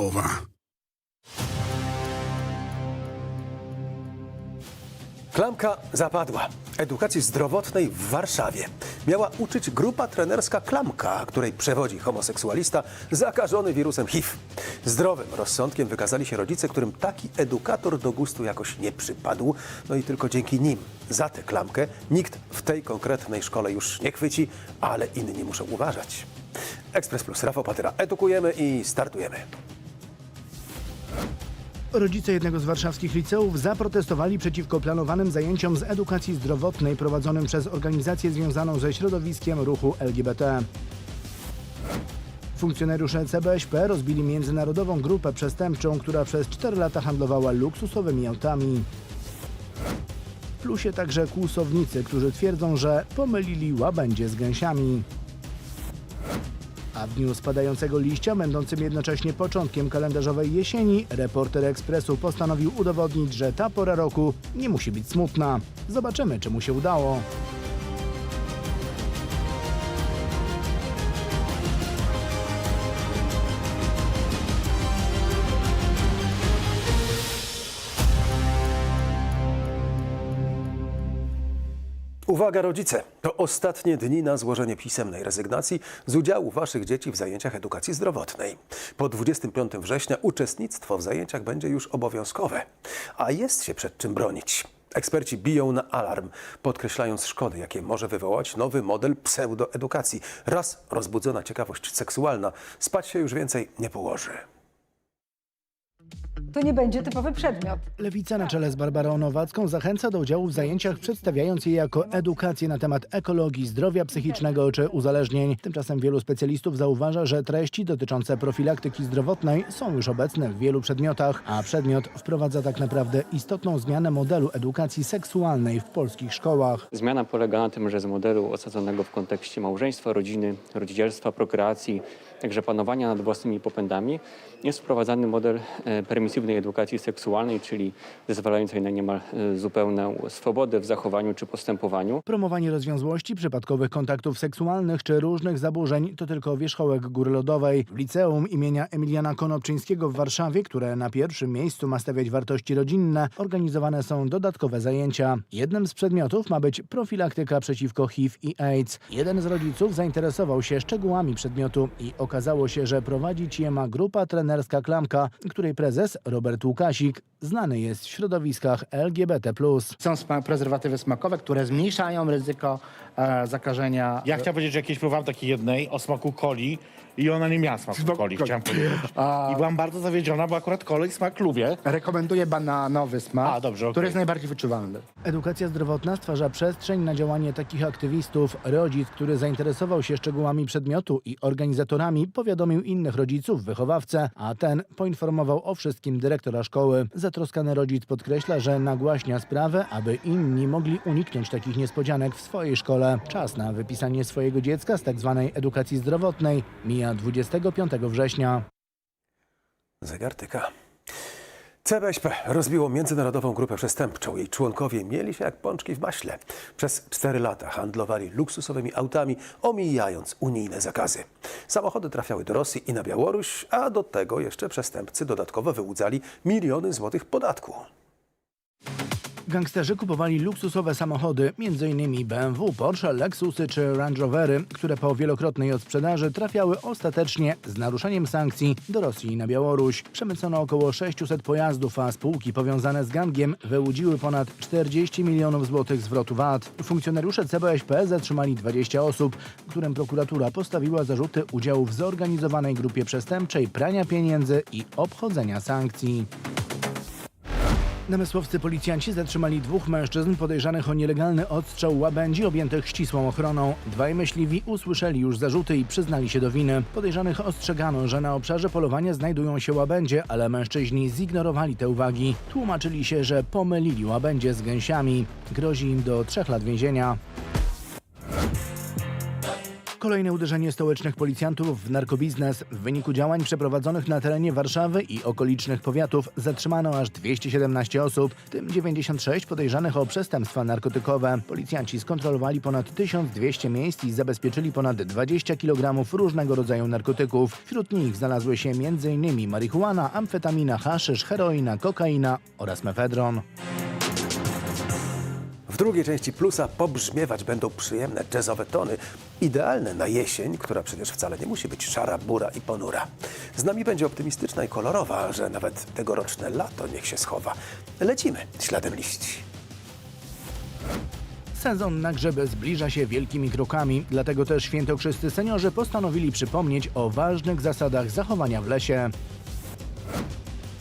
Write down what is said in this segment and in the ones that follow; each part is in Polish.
Owa. Klamka zapadła. Edukacji zdrowotnej w Warszawie. Miała uczyć grupa trenerska Klamka, której przewodzi homoseksualista zakażony wirusem HIV. Zdrowym rozsądkiem wykazali się rodzice, którym taki edukator do gustu jakoś nie przypadł. No i tylko dzięki nim, za tę klamkę, nikt w tej konkretnej szkole już nie chwyci, ale inni muszą uważać. Ekspres Plus, Rafał Patyra. Edukujemy i startujemy. Rodzice jednego z warszawskich liceów zaprotestowali przeciwko planowanym zajęciom z edukacji zdrowotnej prowadzonym przez organizację związaną ze środowiskiem ruchu LGBT. Funkcjonariusze CBŚP rozbili międzynarodową grupę przestępczą, która przez 4 lata handlowała luksusowymi autami. W plusie także kłusownicy, którzy twierdzą, że pomylili łabędzie z gęsiami. A w dniu spadającego liścia, będącym jednocześnie początkiem kalendarzowej jesieni, reporter Ekspresu postanowił udowodnić, że ta pora roku nie musi być smutna. Zobaczymy, czy mu się udało. Uwaga rodzice, to ostatnie dni na złożenie pisemnej rezygnacji z udziału waszych dzieci w zajęciach edukacji zdrowotnej. Po 25 września uczestnictwo w zajęciach będzie już obowiązkowe, a jest się przed czym bronić. Eksperci biją na alarm, podkreślając szkody, jakie może wywołać nowy model pseudoedukacji. Raz rozbudzona ciekawość seksualna spać się już więcej nie położy. To nie będzie typowy przedmiot. Lewica na czele z Barbarą Nowacką zachęca do udziału w zajęciach, przedstawiając je jako edukację na temat ekologii, zdrowia psychicznego czy uzależnień. Tymczasem wielu specjalistów zauważa, że treści dotyczące profilaktyki zdrowotnej są już obecne w wielu przedmiotach, a przedmiot wprowadza tak naprawdę istotną zmianę modelu edukacji seksualnej w polskich szkołach. Zmiana polega na tym, że z modelu osadzonego w kontekście małżeństwa, rodziny, rodzicielstwa, prokreacji, także panowania nad własnymi popędami, jest wprowadzany model e, edukacji seksualnej, czyli zezwalającej na niemal e, zupełną swobodę w zachowaniu czy postępowaniu. Promowanie rozwiązłości, przypadkowych kontaktów seksualnych czy różnych zaburzeń to tylko wierzchołek góry lodowej. W liceum imienia Emiliana Konopczyńskiego w Warszawie, które na pierwszym miejscu ma stawiać wartości rodzinne, organizowane są dodatkowe zajęcia. Jednym z przedmiotów ma być profilaktyka przeciwko HIV i AIDS. Jeden z rodziców zainteresował się szczegółami przedmiotu i okazało się, że prowadzić je ma grupa trenerska Klamka, której prezes Łukasik znany jest w środowiskach LGBT+. Są sma- prezerwatywy smakowe, które zmniejszają ryzyko e, zakażenia. Ja chciałem powiedzieć, że jakieś próbowałem takiej jednej o smaku coli i ona nie miała smaku coli, chciałem powiedzieć. A- I byłam bardzo zawiedziona, bo akurat kolej smak lubię. Rekomenduję bananowy smak, A, dobrze, okej. który jest najbardziej wyczuwalny. Edukacja zdrowotna stwarza przestrzeń na działanie takich aktywistów. Rodzic, który zainteresował się szczegółami przedmiotu i organizatorami, powiadomił innych rodziców, wychowawcę, a ten poinformował o wszystkim dyrektora szkoły. Zatroskany rodzic podkreśla, że nagłaśnia sprawę, aby inni mogli uniknąć takich niespodzianek w swojej szkole. Czas na wypisanie swojego dziecka z tzw. edukacji zdrowotnej mija 25 września. Zegar tyka. CBŚP rozbiło międzynarodową grupę przestępczą. Jej członkowie mieli się jak pączki w maśle. Przez cztery lata handlowali luksusowymi autami, omijając unijne zakazy. Samochody trafiały do Rosji i na Białoruś, a do tego jeszcze przestępcy dodatkowo wyłudzali miliony złotych podatku. Gangsterzy kupowali luksusowe samochody, m.in. BMW, Porsche, Lexusy czy Range Rovery, które po wielokrotnej odsprzedaży trafiały ostatecznie z naruszeniem sankcji do Rosji i na Białoruś. Przemycono około 600 pojazdów, a spółki powiązane z gangiem wyłudziły ponad 40 milionów złotych zwrotu VAT. Funkcjonariusze CBŚP zatrzymali 20 osób, którym prokuratura postawiła zarzuty udziału w zorganizowanej grupie przestępczej, prania pieniędzy i obchodzenia sankcji. Namysłowcy policjanci zatrzymali dwóch mężczyzn podejrzanych o nielegalny odstrzał łabędzi objętych ścisłą ochroną. Dwaj myśliwi usłyszeli już zarzuty i przyznali się do winy. Podejrzanych ostrzegano, że na obszarze polowania znajdują się łabędzie, ale mężczyźni zignorowali te uwagi. Tłumaczyli się, że pomylili łabędzie z gęsiami. Grozi im do trzech lat więzienia. Kolejne uderzenie stołecznych policjantów w narkobiznes. W wyniku działań przeprowadzonych na terenie Warszawy i okolicznych powiatów zatrzymano aż 217 osób, w tym 96 podejrzanych o przestępstwa narkotykowe. Policjanci skontrolowali ponad 1200 miejsc i zabezpieczyli ponad 20 kg różnego rodzaju narkotyków. Wśród nich znalazły się m.in. marihuana, amfetamina, haszysz, heroina, kokaina oraz mefedron. W drugiej części Plusa pobrzmiewać będą przyjemne jazzowe tony, idealne na jesień, która przecież wcale nie musi być szara, bura i ponura. Z nami będzie optymistyczna i kolorowa, że nawet tegoroczne lato niech się schowa. Lecimy śladem liści. Sezon na grzyby zbliża się wielkimi krokami, dlatego też świętokrzyscy seniorzy postanowili przypomnieć o ważnych zasadach zachowania w lesie.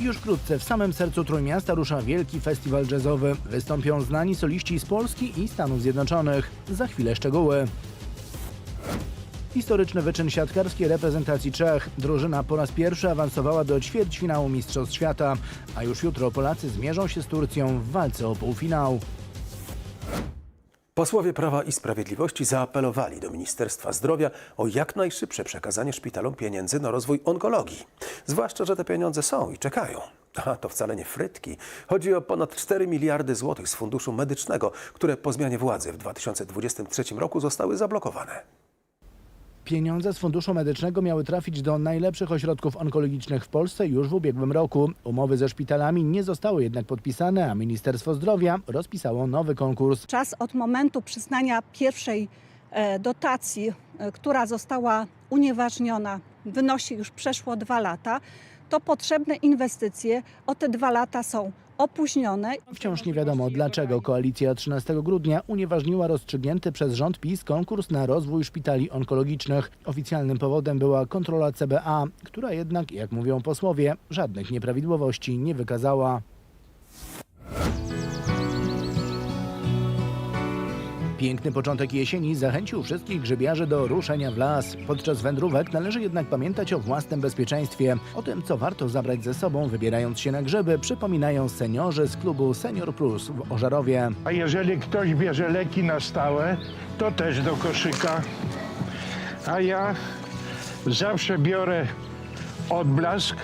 Już wkrótce w samym sercu Trójmiasta rusza wielki festiwal jazzowy. Wystąpią znani soliści z Polski i Stanów Zjednoczonych. Za chwilę szczegóły. Historyczny wyczyn siatkarskiej reprezentacji Czech. Drużyna po raz pierwszy awansowała do ćwierćfinału Mistrzostw Świata, a już jutro Polacy zmierzą się z Turcją w walce o półfinał. Posłowie Prawa i Sprawiedliwości zaapelowali do Ministerstwa Zdrowia o jak najszybsze przekazanie szpitalom pieniędzy na rozwój onkologii. Zwłaszcza, że te pieniądze są i czekają. A to wcale nie frytki. Chodzi o ponad 4 miliardy złotych z Funduszu Medycznego, które po zmianie władzy w 2023 roku zostały zablokowane. Pieniądze z Funduszu Medycznego miały trafić do najlepszych ośrodków onkologicznych w Polsce już w ubiegłym roku. Umowy ze szpitalami nie zostały jednak podpisane, a Ministerstwo Zdrowia rozpisało nowy konkurs. Czas od momentu przyznania pierwszej e, dotacji, e, która została unieważniona, wynosi już przeszło dwa lata, to potrzebne inwestycje o te dwa lata są opóźnione. Wciąż nie wiadomo, dlaczego koalicja 13 grudnia unieważniła rozstrzygnięty przez rząd PiS konkurs na rozwój szpitali onkologicznych. Oficjalnym powodem była kontrola CBA, która jednak, jak mówią posłowie, żadnych nieprawidłowości nie wykazała. Piękny początek jesieni zachęcił wszystkich grzybiarzy do ruszenia w las. Podczas wędrówek należy jednak pamiętać o własnym bezpieczeństwie. O tym, co warto zabrać ze sobą, wybierając się na grzyby, przypominają seniorzy z klubu Senior Plus w Ożarowie. A jeżeli ktoś bierze leki na stałe, to też do koszyka. A ja zawsze biorę odblask,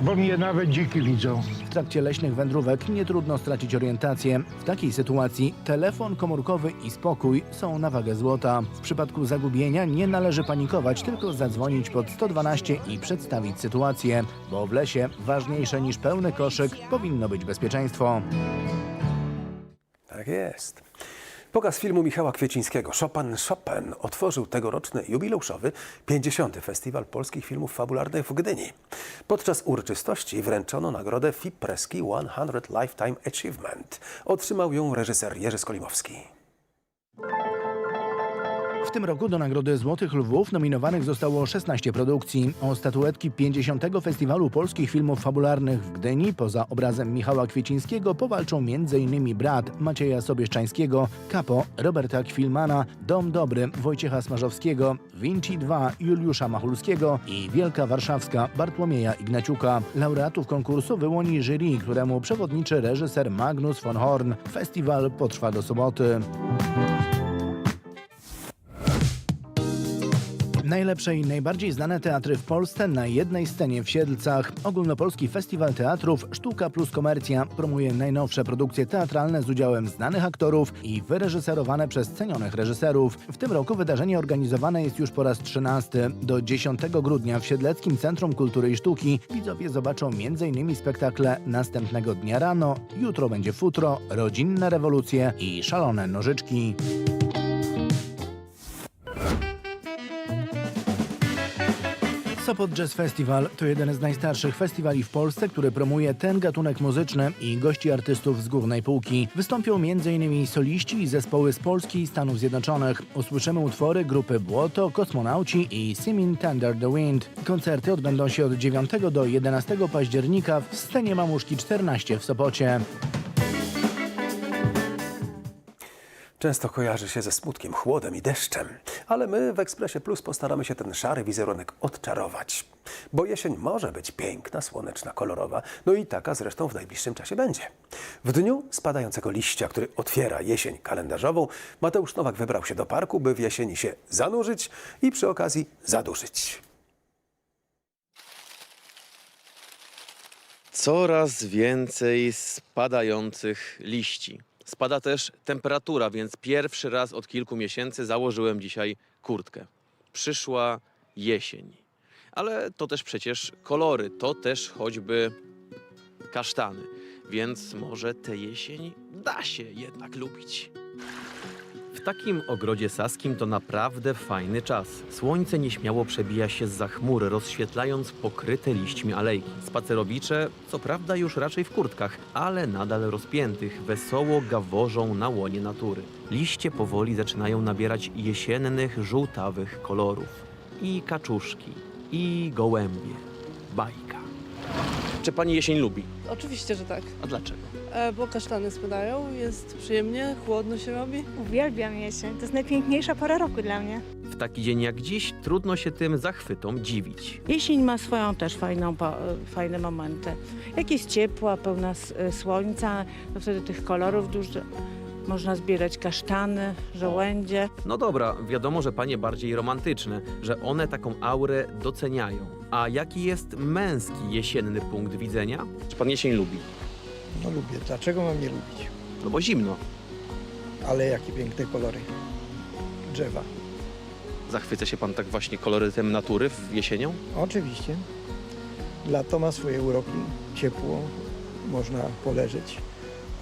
bo mnie nawet dziki widzą. Trakcie leśnych wędrówek nie trudno stracić orientację. W takiej sytuacji telefon komórkowy i spokój są na wagę złota. W przypadku zagubienia nie należy panikować, tylko zadzwonić pod 112 i przedstawić sytuację, bo w lesie ważniejsze niż pełny koszyk powinno być bezpieczeństwo. Tak jest. Pokaz filmu Michała Kwiecińskiego Chopin Chopin otworzył tegoroczny jubileuszowy 50. Festiwal Polskich Filmów Fabularnych w Gdyni. Podczas uroczystości wręczono nagrodę FIPRESKI 100 Lifetime Achievement. Otrzymał ją reżyser Jerzy Skolimowski. W tym roku do Nagrody Złotych Lwów nominowanych zostało 16 produkcji. O statuetki 50. Festiwalu Polskich Filmów Fabularnych w Gdyni poza obrazem Michała Kwiecińskiego powalczą m.in. Brat Macieja Sobieszczańskiego, Kapo Roberta Kwilmana, Dom Dobry Wojciecha Smarzowskiego, Vinci 2 Juliusza Machulskiego i Wielka Warszawska Bartłomieja Ignaciuka. Laureatów konkursu wyłoni jury, któremu przewodniczy reżyser Magnus von Horn. Festiwal potrwa do soboty. Najlepsze i najbardziej znane teatry w Polsce na jednej scenie w Siedlcach. Ogólnopolski Festiwal Teatrów Sztuka plus Komercja promuje najnowsze produkcje teatralne z udziałem znanych aktorów i wyreżyserowane przez cenionych reżyserów. W tym roku wydarzenie organizowane jest już po raz 13. Do 10 grudnia w Siedleckim Centrum Kultury i Sztuki widzowie zobaczą m.in. spektakle Następnego dnia rano, Jutro będzie futro, Rodzinne rewolucje i Szalone nożyczki. Sopot Jazz Festival to jeden z najstarszych festiwali w Polsce, który promuje ten gatunek muzyczny i gości artystów z głównej półki. Wystąpią m.in. soliści i zespoły z Polski i Stanów Zjednoczonych. Usłyszymy utwory grupy Błoto, Kosmonauci i Simin Tender the Wind. Koncerty odbędą się od 9 do 11 października w scenie Mamuszki 14 w Sopocie. Często kojarzy się ze smutkiem, chłodem i deszczem. Ale my w Ekspresie Plus postaramy się ten szary wizerunek odczarować. Bo jesień może być piękna, słoneczna, kolorowa, no i taka zresztą w najbliższym czasie będzie. W dniu spadającego liścia, który otwiera jesień kalendarzową, Mateusz Nowak wybrał się do parku, by w jesieni się zanurzyć i przy okazji zaduszyć. Coraz więcej spadających liści. Spada też temperatura, więc pierwszy raz od kilku miesięcy założyłem dzisiaj kurtkę. Przyszła jesień. Ale to też przecież kolory, to też choćby kasztany. Więc może tę jesień da się jednak lubić. W takim ogrodzie saskim to naprawdę fajny czas. Słońce nieśmiało przebija się za chmury, rozświetlając pokryte liśćmi alejki. Spacerowicze, co prawda już raczej w kurtkach, ale nadal rozpiętych, wesoło gaworzą na łonie natury. Liście powoli zaczynają nabierać jesiennych, żółtawych kolorów. I kaczuszki, i gołębie. Bajka. Czy pani jesień lubi? Oczywiście, że tak, A dlaczego? E, bo kasztany spadają, jest przyjemnie, chłodno się robi. Uwielbiam jesień. To jest najpiękniejsza pora roku dla mnie. W taki dzień jak dziś trudno się tym zachwytom dziwić. Jesień ma swoją też fajną, po- fajne momenty. Jak jest ciepła, pełna s- słońca, to wtedy tych kolorów dużo. Można zbierać kasztany, żołędzie. No dobra, wiadomo, że panie bardziej romantyczne, że one taką aurę doceniają. A jaki jest męski jesienny punkt widzenia? Czy pan jesień lubi? No lubię. Dlaczego mam nie lubić? No bo zimno. Ale jakie piękne kolory. Drzewa. Zachwyca się pan tak właśnie kolorytem natury w jesienią? Oczywiście. Lato ma swoje uroki. Ciepło. Można poleżeć.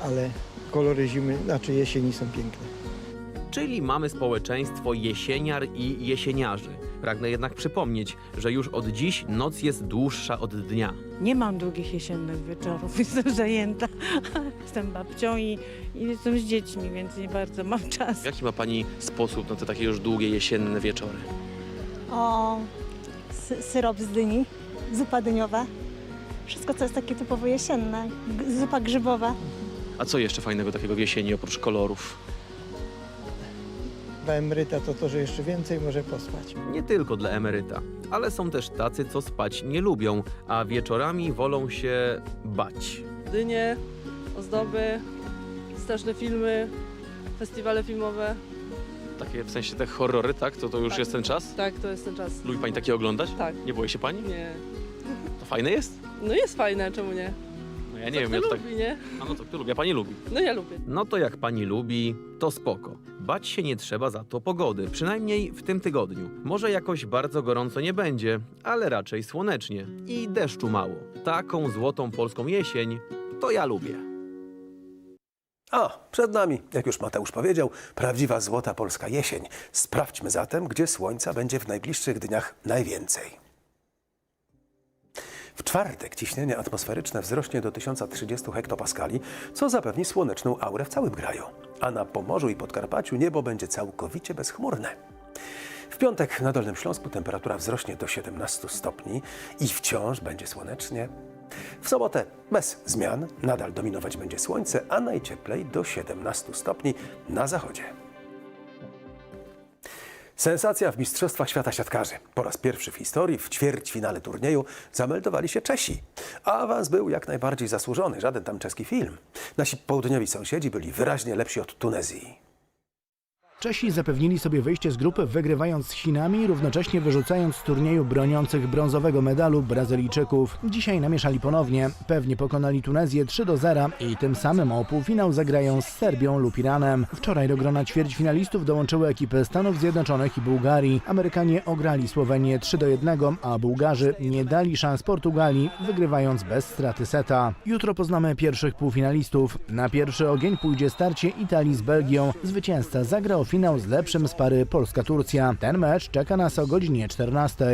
Ale kolory zimy, znaczy jesieni są piękne. Czyli mamy społeczeństwo jesieniar i jesieniarzy. Pragnę jednak przypomnieć, że już od dziś noc jest dłuższa od dnia. Nie mam długich jesiennych wieczorów, jestem zajęta. Jestem babcią i, i jestem z dziećmi, więc nie bardzo mam czas. Jaki ma pani sposób na te takie już długie jesienne wieczory? O, sy- syrop z dyni, zupa dyniowa. Wszystko, co jest takie typowo jesienne. G- zupa grzybowa. A co jeszcze fajnego takiego w jesieni oprócz kolorów? Dla emeryta to to, że jeszcze więcej może pospać. Nie tylko dla emeryta, ale są też tacy, co spać nie lubią, a wieczorami wolą się bać. Dynie, ozdoby, straszne filmy, festiwale filmowe. Takie w sensie te horrory, tak? To to już Tak. jest ten czas? Tak, to jest ten czas. Lubi pani takie oglądać? Tak. Nie boi się pani? Nie. To fajne jest? No jest fajne, czemu nie? No ja nie wiem, kto ja to tak... lubi, nie? A no to kto lubi, a pani lubi. No ja lubię. No to jak pani lubi, to spoko. Bać się nie trzeba za to pogody, przynajmniej w tym tygodniu. Może jakoś bardzo gorąco nie będzie, ale raczej słonecznie i deszczu mało. Taką złotą polską jesień to ja lubię. A, przed nami, jak już Mateusz powiedział, prawdziwa złota polska jesień. Sprawdźmy zatem, gdzie słońca będzie w najbliższych dniach najwięcej. W czwartek ciśnienie atmosferyczne wzrośnie do 1030 hektopaskali, co zapewni słoneczną aurę w całym kraju. A na Pomorzu i Podkarpaciu niebo będzie całkowicie bezchmurne. W piątek na Dolnym Śląsku temperatura wzrośnie do 17 stopni i wciąż będzie słonecznie. W sobotę bez zmian nadal dominować będzie słońce, a najcieplej do 17 stopni na zachodzie. Sensacja w Mistrzostwach Świata Siatkarzy. Po raz pierwszy w historii w ćwierćfinale turnieju zameldowali się Czesi. Awans był jak najbardziej zasłużony, żaden tam czeski film. Nasi południowi sąsiedzi byli wyraźnie lepsi od Tunezji. Czesi zapewnili sobie wyjście z grupy wygrywając z Chinami, równocześnie wyrzucając z turnieju broniących brązowego medalu Brazylijczyków. Dzisiaj namieszali ponownie, pewnie pokonali Tunezję 3 do 0 i tym samym o półfinał zagrają z Serbią lub Iranem. Wczoraj do grona ćwierćfinalistów dołączyły ekipy Stanów Zjednoczonych i Bułgarii. Amerykanie ograli Słowenię 3 do 1, a Bułgarzy nie dali szans Portugalii, wygrywając bez straty seta. Jutro poznamy pierwszych półfinalistów. Na pierwszy ogień pójdzie starcie Italii z Belgią. Zwycięzca zagra finał z lepszym z pary Polska-Turcja. Ten mecz czeka nas o godzinie 14.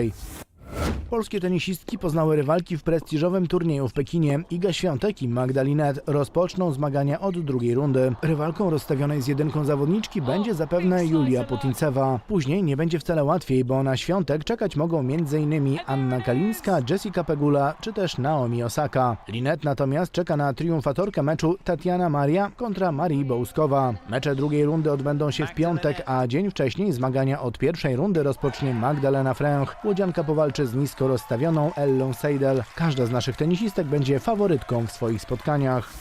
Polskie tenisistki poznały rywalki w prestiżowym turnieju w Pekinie. Iga Świątek i Magdalinet rozpoczną zmagania od drugiej rundy. Rywalką rozstawionej z jedynką zawodniczki będzie zapewne Julia Putincewa. Później nie będzie wcale łatwiej, bo na Świątek czekać mogą m.in. Anna Kalińska, Jessica Pegula czy też Naomi Osaka. Linet natomiast czeka na triumfatorkę meczu Tatiana Maria kontra Marii Bołuskowa. Mecze drugiej rundy odbędą się w piątek, a dzień wcześniej zmagania od pierwszej rundy rozpocznie Magdalena Fręch. Łodzianka powalczy z nisko rozstawioną Ellą Seidel. Każda z naszych tenisistek będzie faworytką w swoich spotkaniach.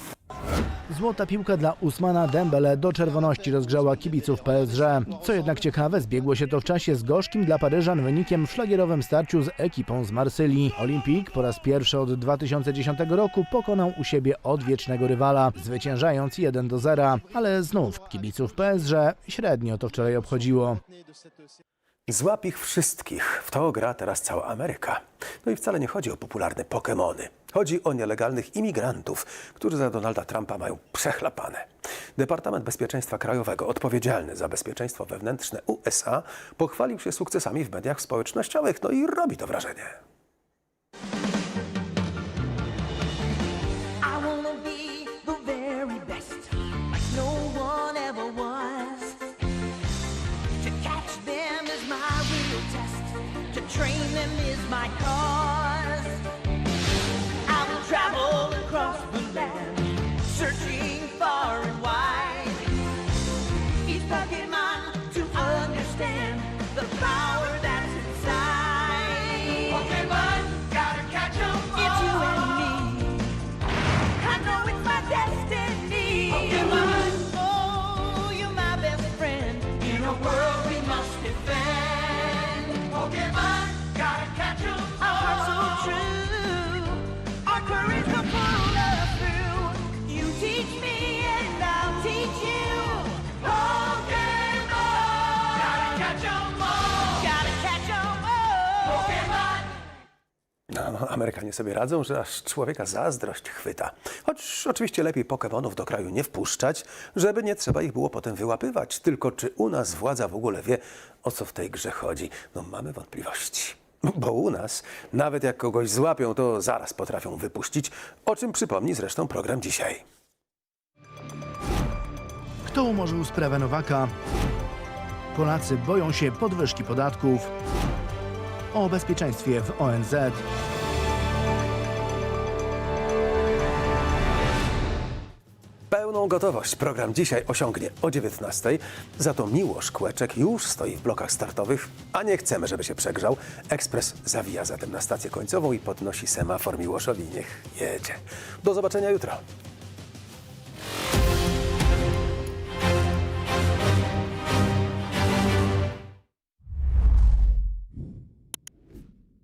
Złota piłka dla Usmana Dembele do czerwoności rozgrzała kibiców PSG. Co jednak ciekawe, zbiegło się to w czasie z gorzkim dla Paryżan wynikiem w szlagierowym starciu z ekipą z Marsylii. Olimpik po raz pierwszy od 2010 roku pokonał u siebie odwiecznego rywala, zwyciężając 1 do 0. Ale znów kibiców PSG średnio to wczoraj obchodziło. Złap ich wszystkich. W to gra teraz cała Ameryka. No i wcale nie chodzi o popularne Pokemony. Chodzi o nielegalnych imigrantów, którzy za Donalda Trumpa mają przechlapane. Departament Bezpieczeństwa Krajowego, odpowiedzialny za bezpieczeństwo wewnętrzne USA, pochwalił się sukcesami w mediach społecznościowych, no i robi to wrażenie. No, Amerykanie sobie radzą, że aż człowieka zazdrość chwyta. Choć oczywiście lepiej Pokemonów do kraju nie wpuszczać, żeby nie trzeba ich było potem wyłapywać. Tylko czy u nas władza w ogóle wie, o co w tej grze chodzi? No mamy wątpliwości. Bo u nas, nawet jak kogoś złapią, to zaraz potrafią wypuścić, o czym przypomni zresztą program dzisiaj. Kto umorzył sprawę Nowaka? Polacy boją się podwyżki podatków. O bezpieczeństwie w ONZ. Pełną gotowość program dzisiaj osiągnie o 19. Za to Miłosz Kłeczek już stoi w blokach startowych, a nie chcemy, żeby się przegrzał. Ekspres zawija zatem na stację końcową i podnosi semafor Miłoszowi. Niech jedzie. Do zobaczenia jutro.